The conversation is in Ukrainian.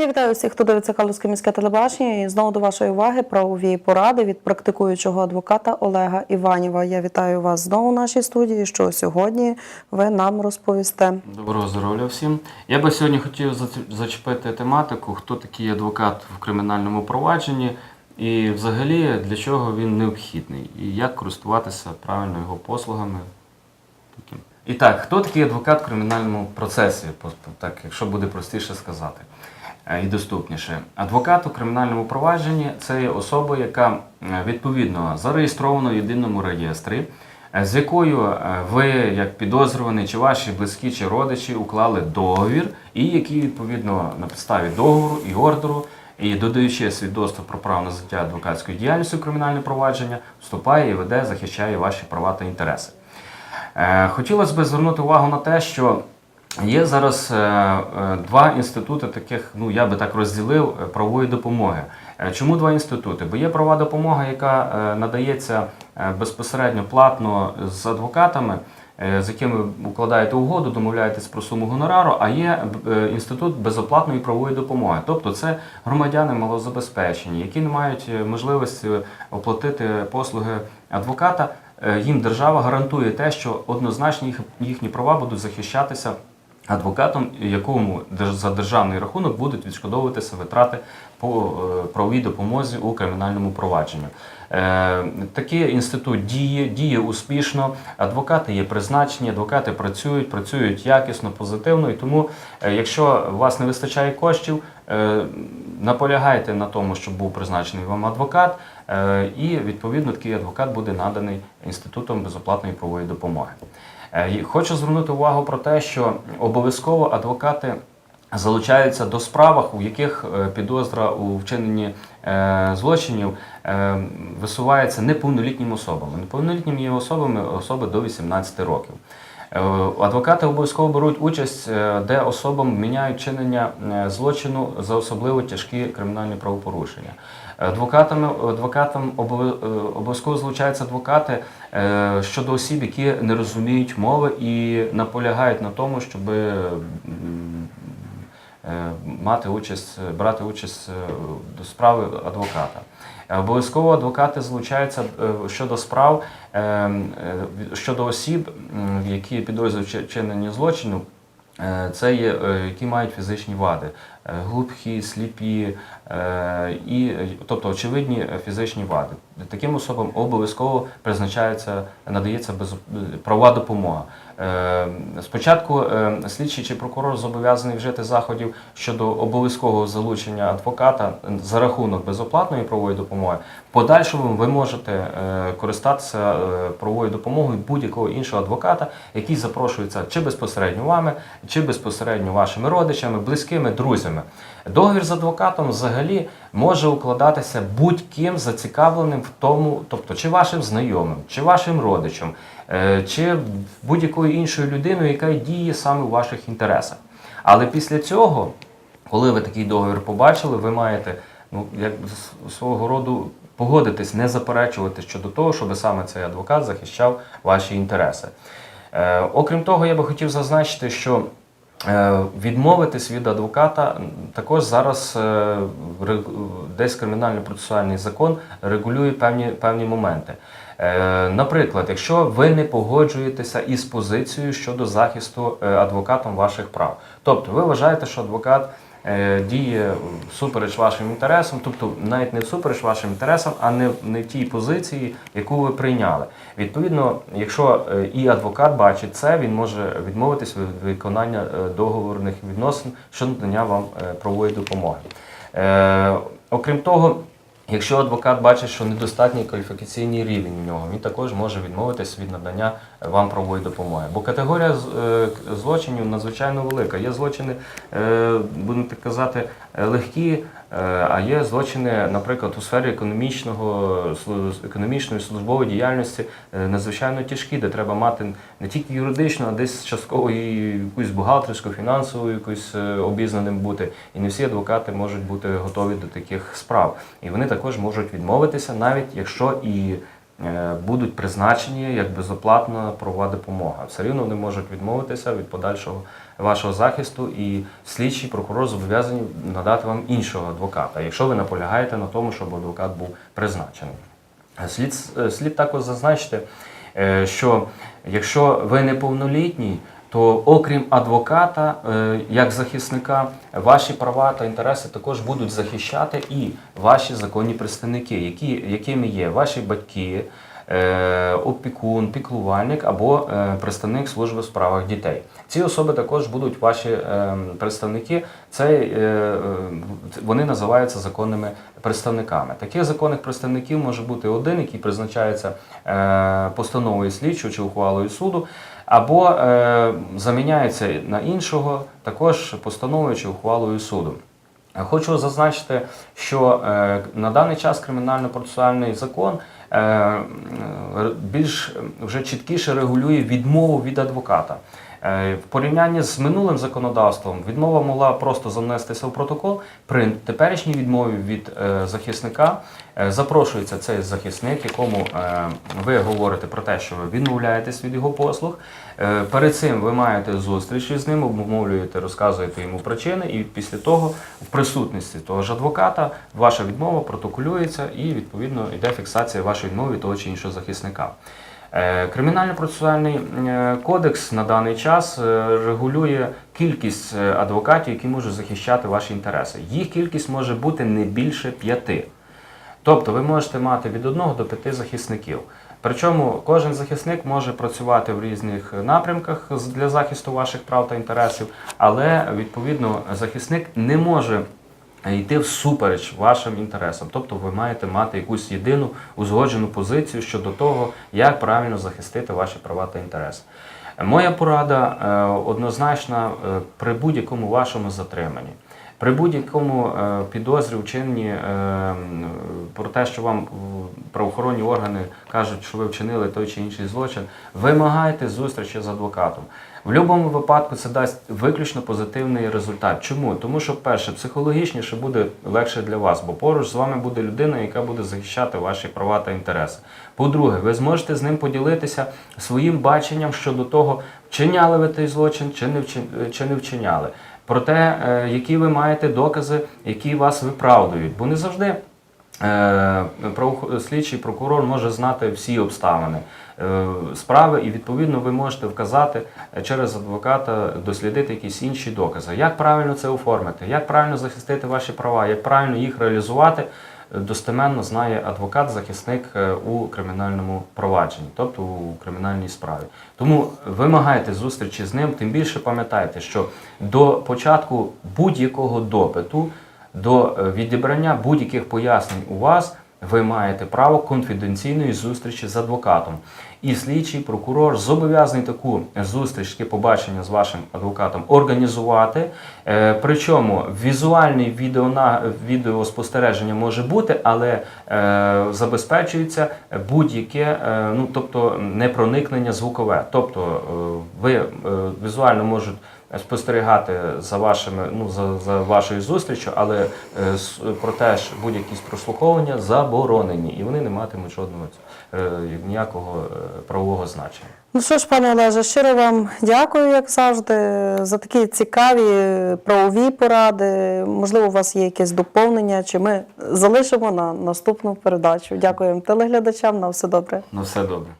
Я вітаю всіх, хто дивиться Калузьке міське телебачення. І знову до вашої уваги правові поради від практикуючого адвоката Олега Іванєва. Я вітаю вас знову в нашій студії. Що сьогодні ви нам розповісте. Доброго здоров'я всім. Я би сьогодні хотів зачепити тематику, хто такий адвокат в кримінальному провадженні і взагалі для чого він необхідний, і як користуватися правильно його послугами. І так, хто такий адвокат в кримінальному процесі, так, якщо буде простіше сказати і доступніше. Адвокат у кримінальному провадженні це особа, яка е, відповідно зареєстрована в єдиному реєстрі, е, з якою е, ви, як підозрюваний, чи ваші близькі чи родичі уклали договір, і який відповідно на підставі договору і ордеру, і додаючи свідоцтво про право на життя адвокатської діяльності у кримінальне провадження, вступає і веде, захищає ваші права та інтереси. Е, Хотілося б звернути увагу на те, що є зараз е, е, два інститути таких, ну я би так розділив, е, правової допомоги. Чому два інститути? Бо є правова допомога, яка надається безпосередньо платно з адвокатами, з якими укладаєте угоду, домовляєтесь про суму гонорару, а є інститут безоплатної правової допомоги. Тобто це громадяни малозабезпечені, які не мають можливості оплатити послуги адвоката. Їм держава гарантує те, що однозначно їх, їхні права будуть захищатися адвокатом, якому за державний рахунок будуть відшкодовуватися витрати по е, правовій допомозі у кримінальному провадженні. Е, Такий інститут діє, діє успішно. Адвокати є призначені, адвокати працюють, працюють якісно, позитивно. І тому, е, якщо у вас не вистачає коштів, наполягайте на тому, щоб був призначений вам адвокат, і відповідно такий адвокат буде наданий інститутом безоплатної правової допомоги. Е, Хочу звернути увагу про те, що обов'язково адвокати залучаються до справах, у яких е, підозра у вчиненні е, злочинів висувається неповнолітнім особами. Неповнолітніми є особами особи до 18 років. Е, Адвокати обов'язково беруть участь, е, де особам міняють чинення е, злочину за особливо тяжкі кримінальні правопорушення. Адвокатами адвокатам обов'язково залучаються адвокати щодо осіб, які не розуміють мови і наполягають на тому, щоб мати участь, брати участь до справи адвоката. Е, Обов'язково адвокати залучаються е, щодо справ е, щодо осіб, які підозрюють в злочину. Це є, які мають фізичні вади, глухі, сліпі, і, тобто очевидні фізичні вади. Таким особам обов'язково призначається, надається без, права допомога. Е, Спочатку е, слідчий чи прокурор зобов'язаний вжити заходів щодо обов'язкового залучення адвоката за рахунок безоплатної правової допомоги. Подальшому ви можете е, користатися е, правовою допомогою будь-якого іншого адвоката, який запрошується чи безпосередньо вами, чи безпосередньо вашими родичами, близькими, друзями. Договір з адвокатом взагалі може укладатися будь-ким зацікавленим в тому, тобто чи вашим знайомим, чи вашим родичем, е, чи будь-якою іншою людиною, яка діє саме у ваших інтересах. Але після цього, коли ви такий договір побачили, ви маєте ну, як свого роду погодитись, не заперечувати щодо того, щоб саме цей адвокат захищав ваші інтереси. Е, окрім того, я би хотів зазначити, що Е, Відмовитись від адвоката також зараз е, десь кримінальний процесуальний закон регулює певні, певні моменти. Е, Наприклад, якщо ви не погоджуєтеся із позицією щодо захисту е, адвокатом ваших прав, тобто ви вважаєте, що адвокат діє всупереч вашим інтересам, тобто навіть не всупереч вашим інтересам, а не, не в тій позиції, яку ви прийняли. Відповідно, якщо е, і адвокат бачить це, він може відмовитись від виконання е, договорних відносин щодо надання вам е, правової допомоги. Е, Окрім того, Якщо адвокат бачить, що недостатній кваліфікаційний рівень у нього, він також може відмовитись від надання вам правової допомоги. Бо категорія е, злочинів надзвичайно велика. Є злочини, е, будемо так казати, е, легкі, е, а є злочини, наприклад, у сфері економічного, економічної службової діяльності е, надзвичайно тяжкі, де треба мати не тільки юридичну, а десь частково і якусь бухгалтерську, фінансову, якусь е, обізнаним бути. І не всі адвокати можуть бути готові до таких справ. І вони також можуть відмовитися, навіть якщо і е, будуть призначені як безоплатна правова допомога. Все рівно вони можуть відмовитися від подальшого вашого захисту, і слідчий прокурор зобов'язані надати вам іншого адвоката, якщо ви наполягаєте на тому, щоб адвокат був призначений. Слід, е, слід також зазначити, е, що якщо ви неповнолітній, то окрім адвоката, е, як захисника, ваші права та інтереси також будуть захищати і ваші законні представники, які, якими є ваші батьки, е, опікун, піклувальник або е, представник служби в справах дітей. Ці особи також будуть ваші представники. Це вони називаються законними представниками. Таких законних представників може бути один, який призначається постановою слідчого чи ухвалою суду, або е, заміняється на іншого, також постановою чи ухвалою суду. Хочу зазначити, що е, на даний час кримінально-процесуальний закон е, е, більш е, вже чіткіше регулює відмову від адвоката. Е, В порівнянні з минулим законодавством відмова могла просто занестися в протокол. При теперішній відмові від е, захисника е, запрошується цей захисник, якому ви говорите про те, що ви відмовляєтесь від його послуг. Перед цим ви маєте зустріч із ним, обмовлюєте, розказуєте йому причини, і після того, в присутності того ж адвоката, ваша відмова протоколюється і відповідно йде фіксація вашої відмови того чи іншого захисника. Е, Кримінально-процесуальний е, кодекс на даний час е, регулює кількість адвокатів, які можуть захищати ваші інтереси. Їх кількість може бути не більше п'яти. Тобто ви можете мати від одного до п'яти захисників. Причому кожен захисник може працювати в різних напрямках для захисту ваших прав та інтересів, але відповідно захисник не може йти всупереч вашим інтересам. Тобто ви маєте мати якусь єдину узгоджену позицію щодо того, як правильно захистити ваші права та інтереси. Моя порада е, однозначна е, при будь-якому вашому затриманні. При будь-якому е, підозрі вчиненні е, про те, що вам правоохоронні органи кажуть, що ви вчинили той чи інший злочин, вимагайте зустрічі з адвокатом. В будь-якому випадку це дасть виключно позитивний результат. Чому? Тому що, перше, психологічніше буде легше для вас, бо поруч з вами буде людина, яка буде захищати ваші права та інтереси. По-друге, ви зможете з ним поділитися своїм баченням щодо того, вчиняли ви той злочин чи не вчи- чи не вчиняли про те, е, які ви маєте докази, які вас виправдують. Бо не завжди слідчий прокурор може знати всі обставини е, справи, і відповідно ви можете вказати е, через адвоката дослідити якісь інші докази. Як правильно це оформити, як правильно захистити ваші права, як правильно їх реалізувати. е, Достеменно знає адвокат-захисник е, у кримінальному провадженні, тобто у кримінальній справі. Тому вимагайте зустрічі з ним, тим більше пам'ятайте, що до початку будь-якого допиту, до е, відібрання будь-яких пояснень у вас, ви маєте право конфіденційної зустрічі з адвокатом. І слідчий прокурор зобов'язаний таку зустріч, таке побачення з вашим адвокатом організувати. Е, Причому візуальний відеона, відеоспостереження може бути, але е, забезпечується будь-яке, ну тобто не проникнення звукове. Тобто ви візуально можете спостерігати за вашими, ну за, за вашою зустрічю, але е, с- проте ж будь-які прослуховування заборонені, і вони не матимуть жодного е, ніякого е, правового значення. Ну що ж, пане Олеже, щиро вам дякую, як завжди, за такі цікаві правові поради. Можливо, у вас є якесь доповнення, чи ми залишимо на наступну передачу. Дякуємо телеглядачам. На все добре. На все добре.